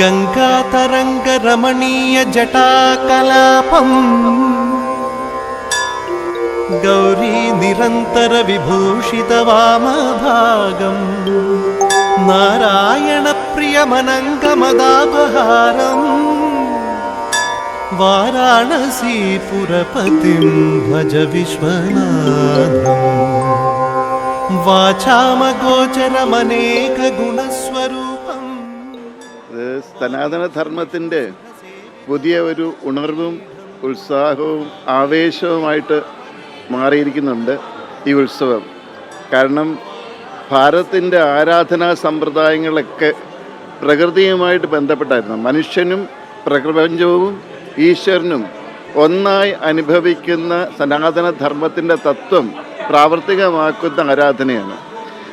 गङ्गातरङ्गरमणीयजटाकलापम् गौरी निरन्तरविभूषितवामभागम् नारायणप्रियमनङ्गमदापहारम्। वाराणसीपुरपतिं भज विश्वनाथम्। वाचामगोचरमनेकगुणस्वरूप ഇത് സനാതനധർമ്മത്തിന്റെ പുതിയ ഒരു ഉണർവും ഉത്സാഹവും ആവേശവുമായിട്ട് മാറിയിരിക്കുന്നുണ്ട് ഈ ഉത്സവം. കാരണം ഭാരതത്തിന്റെ ആരാധനാ സമ്പ്രദായങ്ങളൊക്കെ പ്രകൃതിയുമായിട്ട് ബന്ധപ്പെട്ടായിരുന്നു. മനുഷ്യനും പ്രപഞ്ചവും ഈശ്വരനും ഒന്നായി അനുഭവിക്കുന്ന സനാതന സനാതനധർമ്മത്തിന്റെ തത്വം പ്രാവർത്തികമാക്കുന്ന ആരാധനയാണ്.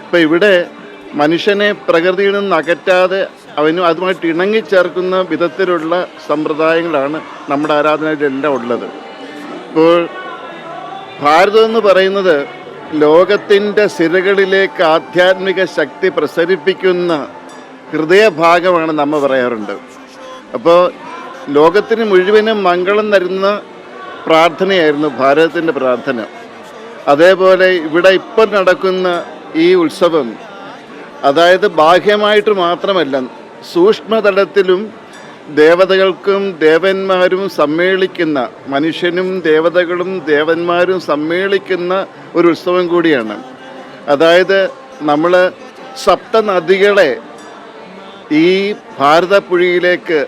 അപ്പോൾ ഇവിടെ മനുഷ്യനെ പ്രകൃതിയിൽ നിന്ന് അകറ്റാതെ അവനും അതുമായിട്ട് ഇണങ്ങിച്ചേർക്കുന്ന വിധത്തിലുള്ള സമ്പ്രദായങ്ങളാണ് നമ്മുടെ ആരാധനയിലെല്ലാം ഉള്ളത്. ഇപ്പോൾ ഭാരതം എന്ന് പറയുന്നത് ലോകത്തിന്റെ സിരകളിലേക്ക് ആധ്യാത്മിക ശക്തി പ്രസരിപ്പിക്കുന്ന ഹൃദയഭാഗമാണ് നമ്മൾ പറയാറുണ്ട്. അപ്പോൾ ലോകത്തിന് മുഴുവനും മംഗളം തരുന്ന പ്രാർത്ഥനയായിരുന്നു ഭാരതത്തിന്റെ പ്രാർത്ഥന. അതേപോലെ ഇവിടെ ഇപ്പം നടക്കുന്ന ഈ ഉത്സവം അതായത് ബാഹ്യമായിട്ട് മാത്രമല്ല സൂക്ഷ്മതലത്തിലും ദേവതകൾക്കും ദേവന്മാരും സമ്മേളിക്കുന്ന മനുഷ്യനും ദേവതകളും ദേവന്മാരും സമ്മേളിക്കുന്ന ഒരു ഉത്സവം കൂടിയാണ്. അതായത് നമ്മൾ സപ്തനദികളെ ഈ ഭാരതപ്പുഴയിലേക്ക്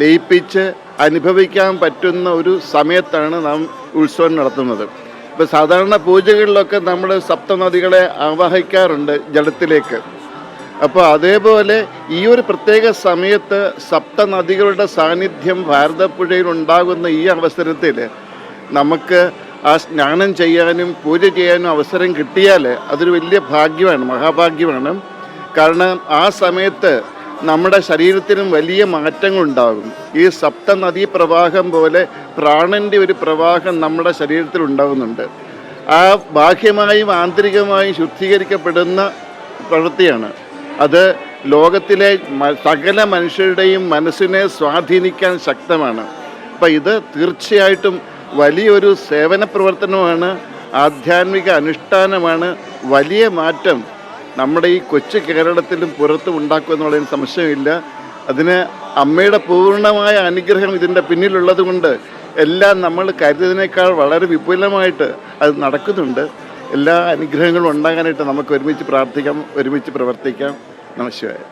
ലയിപ്പിച്ച് അനുഭവിക്കാൻ പറ്റുന്ന ഒരു സമയത്താണ് നാം ഉത്സവം നടത്തുന്നത്. ഇപ്പോൾ സാധാരണ പൂജകളിലൊക്കെ നമ്മൾ സപ്തനദികളെ ആവാഹിക്കാറുണ്ട് ജലത്തിലേക്ക്. അപ്പോൾ അതേപോലെ ഈ ഒരു പ്രത്യേക സമയത്ത് സപ്തനദികളുടെ സാന്നിധ്യം ഭാരതപ്പുഴയിൽ ഉണ്ടാകുന്ന ഈ അവസരത്തിൽ നമുക്ക് ആ സ്നാനം ചെയ്യാനും പൂജ ചെയ്യാനും അവസരം കിട്ടിയാൽ അതൊരു വലിയ ഭാഗ്യമാണ് മഹാഭാഗ്യമാണ്. കാരണം ആ സമയത്ത് നമ്മുടെ ശരീരത്തിനും വലിയ മാറ്റങ്ങളുണ്ടാകും. ഈ സപ്തനദീ പ്രവാഹം പോലെ പ്രാണന്റെ ഒരു പ്രവാഹം നമ്മുടെ ശരീരത്തിൽ ഉണ്ടാകുന്നുണ്ട്. ആ ബാഹ്യമായും ആന്തരികമായും ശുദ്ധീകരിക്കപ്പെടുന്ന പ്രവൃത്തിയാണ്. അത് ലോകത്തിലെ സകല മനുഷ്യരുടെയും മനസ്സിനെ സ്വാധീനിക്കാൻ ശക്തമാണ്. അപ്പം ഇത് തീർച്ചയായിട്ടും വലിയൊരു സേവന പ്രവർത്തനമാണ് ആധ്യാത്മിക അനുഷ്ഠാനമാണ്. വലിയ മാറ്റം നമ്മുടെ ഈ കൊച്ചു കേരളത്തിലും പുറത്തും ഉണ്ടാക്കും എന്നുള്ളതിന് സംശയമില്ല. അതിന് അമ്മയുടെ പൂർണമായ അനുഗ്രഹം ഇതിന്റെ പിന്നിലുള്ളത് കൊണ്ട് എല്ലാം നമ്മൾ കരുതിയതിനേക്കാൾ വളരെ വിപുലമായിട്ട് അത് നടക്കുന്നുണ്ട്. എല്ലാ അനുഗ്രഹങ്ങളും ഉണ്ടാകാനായിട്ട് നമുക്ക് ഒരുമിച്ച് പ്രാർത്ഥിക്കാം ഒരുമിച്ച് പ്രവർത്തിക്കാം. നമസ്കാരം